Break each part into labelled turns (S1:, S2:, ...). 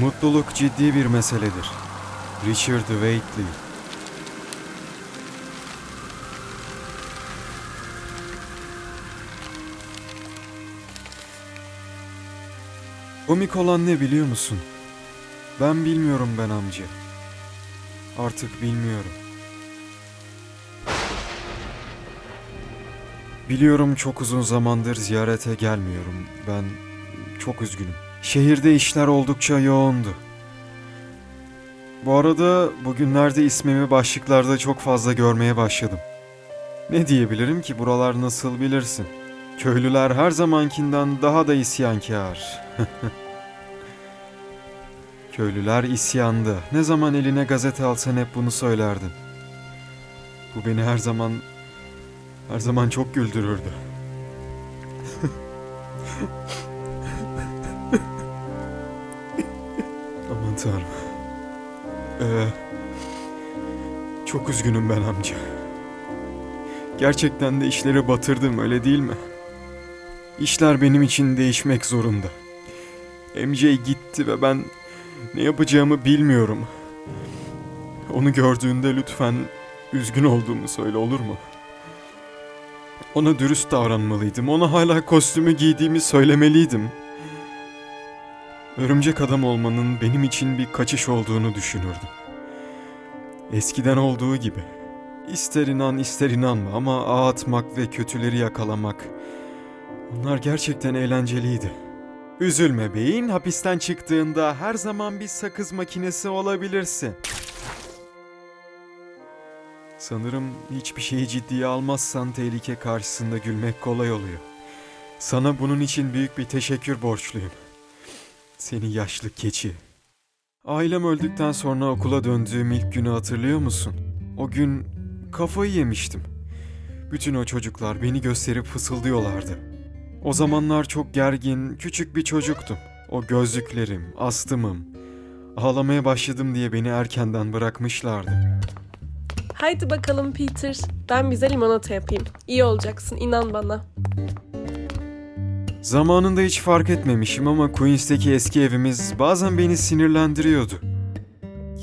S1: Mutluluk ciddi bir meseledir. Richard Waitley Komik olan ne biliyor musun? Ben bilmiyorum ben amca. Artık bilmiyorum. Biliyorum çok uzun zamandır ziyarete gelmiyorum. Ben çok üzgünüm. Şehirde işler oldukça yoğundu. Bu arada bugünlerde ismimi başlıklarda çok fazla görmeye başladım. Ne diyebilirim ki buralar nasıl bilirsin. Köylüler her zamankinden daha da isyankar. Köylüler isyanda. Ne zaman eline gazete alsan hep bunu söylerdin. Bu beni her zaman her zaman çok güldürürdü. tanrım. Ee, çok üzgünüm ben amca. Gerçekten de işleri batırdım öyle değil mi? İşler benim için değişmek zorunda. MJ gitti ve ben ne yapacağımı bilmiyorum. Onu gördüğünde lütfen üzgün olduğumu söyle olur mu? Ona dürüst davranmalıydım. Ona hala kostümü giydiğimi söylemeliydim. Örümcek adam olmanın benim için bir kaçış olduğunu düşünürdüm. Eskiden olduğu gibi. İster inan ister inanma ama ağ atmak ve kötüleri yakalamak. Onlar gerçekten eğlenceliydi. Üzülme beyin, hapisten çıktığında her zaman bir sakız makinesi olabilirsin. Sanırım hiçbir şeyi ciddiye almazsan tehlike karşısında gülmek kolay oluyor. Sana bunun için büyük bir teşekkür borçluyum. Seni yaşlı keçi. Ailem öldükten sonra okula döndüğüm ilk günü hatırlıyor musun? O gün kafayı yemiştim. Bütün o çocuklar beni gösterip fısıldıyorlardı. O zamanlar çok gergin, küçük bir çocuktum. O gözlüklerim, astımım. Ağlamaya başladım diye beni erkenden bırakmışlardı.
S2: Haydi bakalım Peter. Ben bize limonata yapayım. İyi olacaksın inan bana.
S1: Zamanında hiç fark etmemişim ama Queens'teki eski evimiz bazen beni sinirlendiriyordu.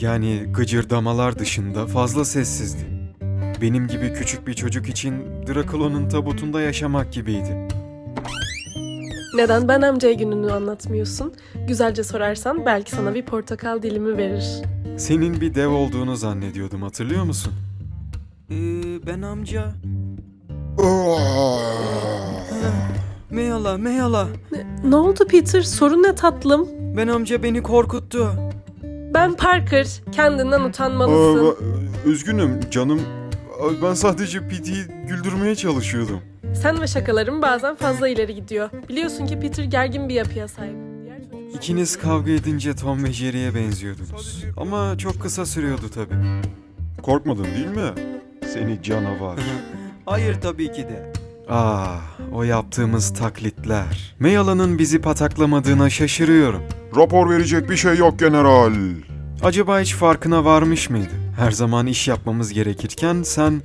S1: Yani gıcırdamalar dışında fazla sessizdi. Benim gibi küçük bir çocuk için Draculo'nun tabutunda yaşamak gibiydi.
S2: Neden ben amcaya gününü anlatmıyorsun? Güzelce sorarsan belki sana bir portakal dilimi verir.
S1: Senin bir dev olduğunu zannediyordum hatırlıyor musun?
S3: Ee, ben amca. Meyala, meyala.
S2: Ne oldu Peter? Sorun ne tatlım?
S3: Ben amca beni korkuttu.
S2: Ben Parker. Kendinden utanmalısın.
S1: üzgünüm canım. Ben sadece Pity'yi güldürmeye çalışıyordum.
S2: Sen ve şakaların bazen fazla ileri gidiyor. Biliyorsun ki Peter gergin bir yapıya sahip.
S1: İkiniz kavga edince Tom ve Jerry'e benziyordunuz. Ama çok kısa sürüyordu tabii. Korkmadın değil mi? Seni canavar.
S3: Hayır tabii ki de.
S1: Ah, o yaptığımız taklitler. Meyala'nın bizi pataklamadığına şaşırıyorum.
S4: Rapor verecek bir şey yok general.
S1: Acaba hiç farkına varmış mıydı? Her zaman iş yapmamız gerekirken sen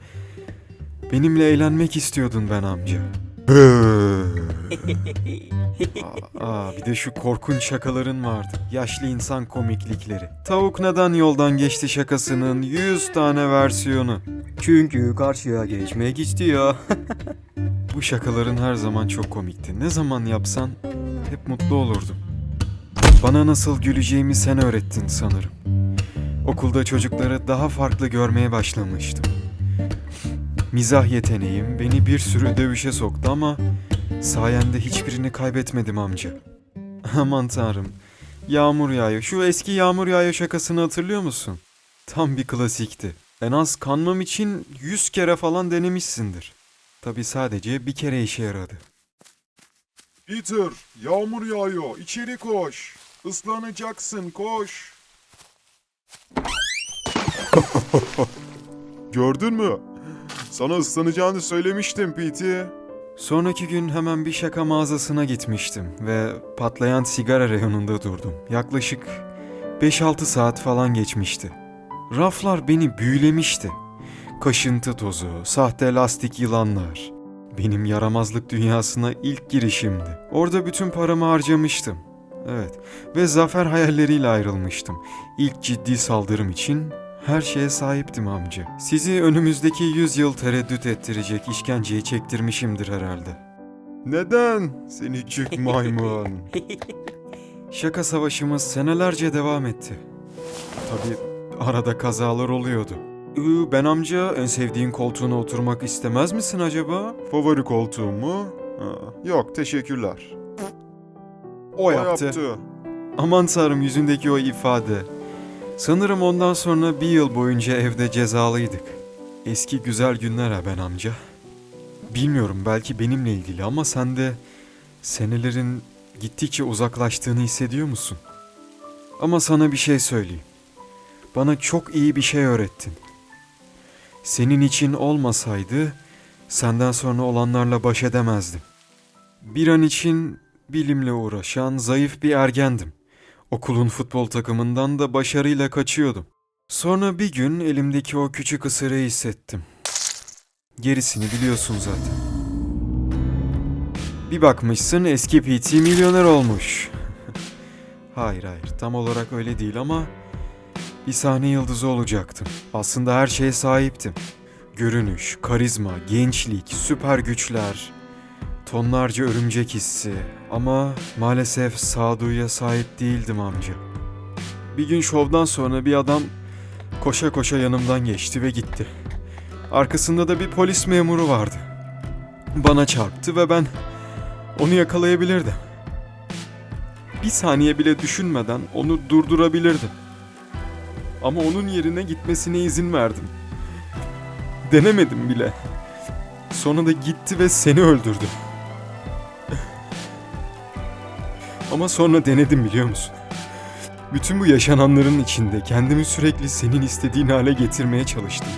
S1: benimle eğlenmek istiyordun ben amca. Aa, bir de şu korkunç şakaların vardı. Yaşlı insan komiklikleri. Tavuk neden yoldan geçti şakasının 100 tane versiyonu.
S3: Çünkü karşıya geçmek istiyor.
S1: Bu şakaların her zaman çok komikti. Ne zaman yapsan hep mutlu olurdum. Bana nasıl güleceğimi sen öğrettin sanırım. Okulda çocukları daha farklı görmeye başlamıştım. Mizah yeteneğim beni bir sürü dövüşe soktu ama sayende hiçbirini kaybetmedim amca. Aman tanrım. Yağmur yağıyor. Şu eski yağmur yağıyor şakasını hatırlıyor musun? Tam bir klasikti. En az kanmam için yüz kere falan denemişsindir. Tabi sadece bir kere işe yaradı.
S4: Peter, yağmur yağıyor. İçeri koş. Islanacaksın, koş. Gördün mü? Sana ıslanacağını söylemiştim Pete.
S1: Sonraki gün hemen bir şaka mağazasına gitmiştim ve patlayan sigara reyonunda durdum. Yaklaşık 5-6 saat falan geçmişti. Raflar beni büyülemişti. Kaşıntı tozu, sahte lastik yılanlar. Benim yaramazlık dünyasına ilk girişimdi. Orada bütün paramı harcamıştım. Evet. Ve zafer hayalleriyle ayrılmıştım. İlk ciddi saldırım için her şeye sahiptim amca. Sizi önümüzdeki yüzyıl tereddüt ettirecek işkenceyi çektirmişimdir herhalde.
S4: Neden? Seni küçük maymun.
S1: Şaka savaşımız senelerce devam etti. Tabii arada kazalar oluyordu. Ü, Ben amca en sevdiğin koltuğuna oturmak istemez misin acaba?
S4: Favori koltuğum mu? Ha, yok teşekkürler.
S1: O yaptı. Aman tanrım yüzündeki o ifade. Sanırım ondan sonra bir yıl boyunca evde cezalıydık. Eski güzel günler ha ben amca. Bilmiyorum belki benimle ilgili ama sen de senelerin gittikçe uzaklaştığını hissediyor musun? Ama sana bir şey söyleyeyim. Bana çok iyi bir şey öğrettin. Senin için olmasaydı senden sonra olanlarla baş edemezdim. Bir an için bilimle uğraşan zayıf bir ergendim. Okulun futbol takımından da başarıyla kaçıyordum. Sonra bir gün elimdeki o küçük ısırığı hissettim. Gerisini biliyorsun zaten. Bir bakmışsın eski PT milyoner olmuş. hayır hayır tam olarak öyle değil ama bir sahne yıldızı olacaktım. Aslında her şeye sahiptim. Görünüş, karizma, gençlik, süper güçler, tonlarca örümcek hissi ama maalesef sağduyuya sahip değildim amca. Bir gün şovdan sonra bir adam koşa koşa yanımdan geçti ve gitti. Arkasında da bir polis memuru vardı. Bana çarptı ve ben onu yakalayabilirdim. Bir saniye bile düşünmeden onu durdurabilirdim. Ama onun yerine gitmesine izin verdim. Denemedim bile. Sonra da gitti ve seni öldürdü. Ama sonra denedim biliyor musun? Bütün bu yaşananların içinde kendimi sürekli senin istediğin hale getirmeye çalıştım.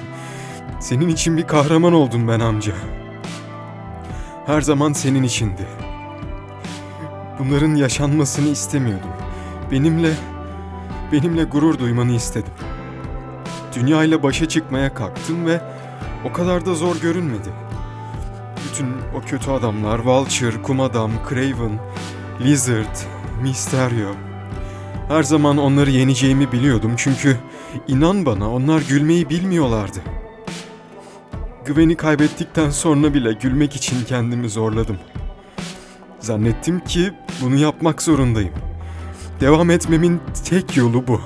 S1: Senin için bir kahraman oldum ben amca. Her zaman senin içindi. Bunların yaşanmasını istemiyordum. Benimle benimle gurur duymanı istedim. Dünyayla başa çıkmaya kalktım ve o kadar da zor görünmedi. Bütün o kötü adamlar, Vulture, Kum Adam, Craven, Lizard, Mysterio. Her zaman onları yeneceğimi biliyordum çünkü inan bana onlar gülmeyi bilmiyorlardı. Güveni kaybettikten sonra bile gülmek için kendimi zorladım. Zannettim ki bunu yapmak zorundayım. Devam etmemin tek yolu bu.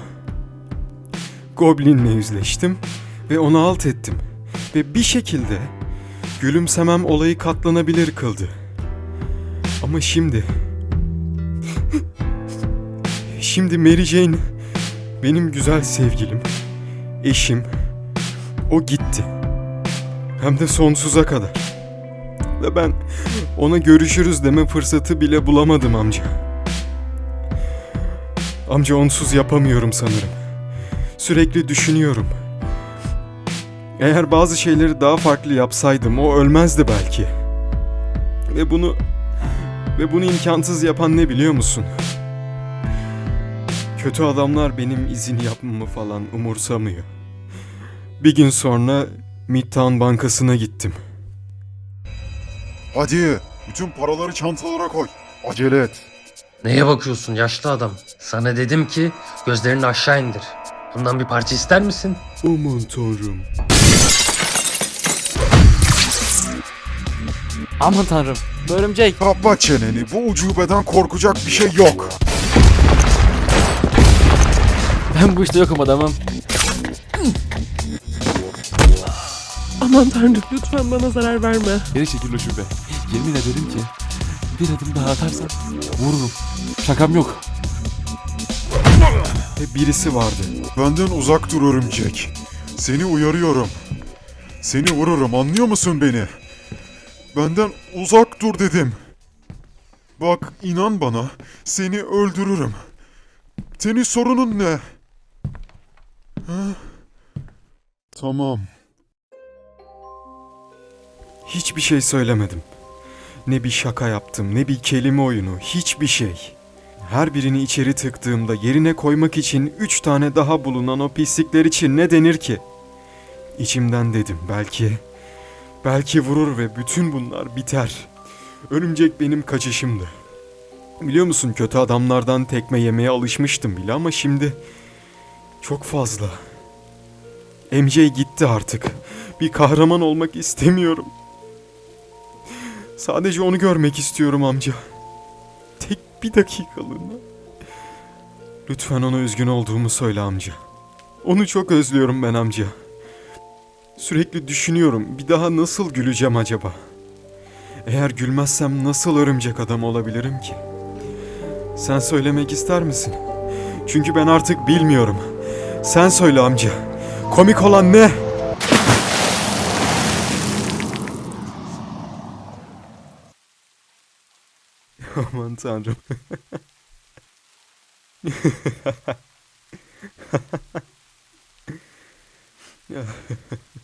S1: Goblin'le yüzleştim ve onu alt ettim. Ve bir şekilde gülümsemem olayı katlanabilir kıldı. Ama şimdi... şimdi Mary Jane benim güzel sevgilim, eşim, o gitti. Hem de sonsuza kadar. Ve ben ona görüşürüz deme fırsatı bile bulamadım amca. Amca onsuz yapamıyorum sanırım. Sürekli düşünüyorum. Eğer bazı şeyleri daha farklı yapsaydım o ölmezdi belki. Ve bunu ve bunu imkansız yapan ne biliyor musun? Kötü adamlar benim izini yapmamı falan umursamıyor. Bir gün sonra Midtown Bankası'na gittim.
S4: Hadi bütün paraları çantalara koy. Acele et.
S5: Neye bakıyorsun yaşlı adam? Sana dedim ki gözlerini aşağı indir. Bundan bir parça ister misin?
S1: Aman tanrım.
S6: Aman tanrım. Örümcek.
S4: Kapa çeneni. Bu ucubeden korkacak bir şey yok.
S6: Ben bu işte yokum adamım.
S2: Aman tanrım lütfen bana zarar verme.
S7: Geri çekil o şube. Yemin ederim ki bir adım daha atarsan vururum. Şakam yok.
S1: Birisi vardı.
S4: Benden uzak dur örümcek. Seni uyarıyorum. Seni vururum anlıyor musun beni? Benden uzak dur dedim. Bak inan bana seni öldürürüm. Senin sorunun ne? Ha? Tamam.
S1: Hiçbir şey söylemedim. Ne bir şaka yaptım, ne bir kelime oyunu, hiçbir şey. Her birini içeri tıktığımda yerine koymak için üç tane daha bulunan o pislikler için ne denir ki? İçimden dedim belki, belki vurur ve bütün bunlar biter. Örümcek benim kaçışımdı. Biliyor musun kötü adamlardan tekme yemeye alışmıştım bile ama şimdi çok fazla. MJ gitti artık. Bir kahraman olmak istemiyorum. Sadece onu görmek istiyorum amca. Tek bir dakikalığına. Lütfen ona üzgün olduğumu söyle amca. Onu çok özlüyorum ben amca. Sürekli düşünüyorum bir daha nasıl güleceğim acaba? Eğer gülmezsem nasıl örümcek adam olabilirim ki? Sen söylemek ister misin? Çünkü ben artık bilmiyorum. Sen söyle amca. Komik olan ne? Aman tanrım.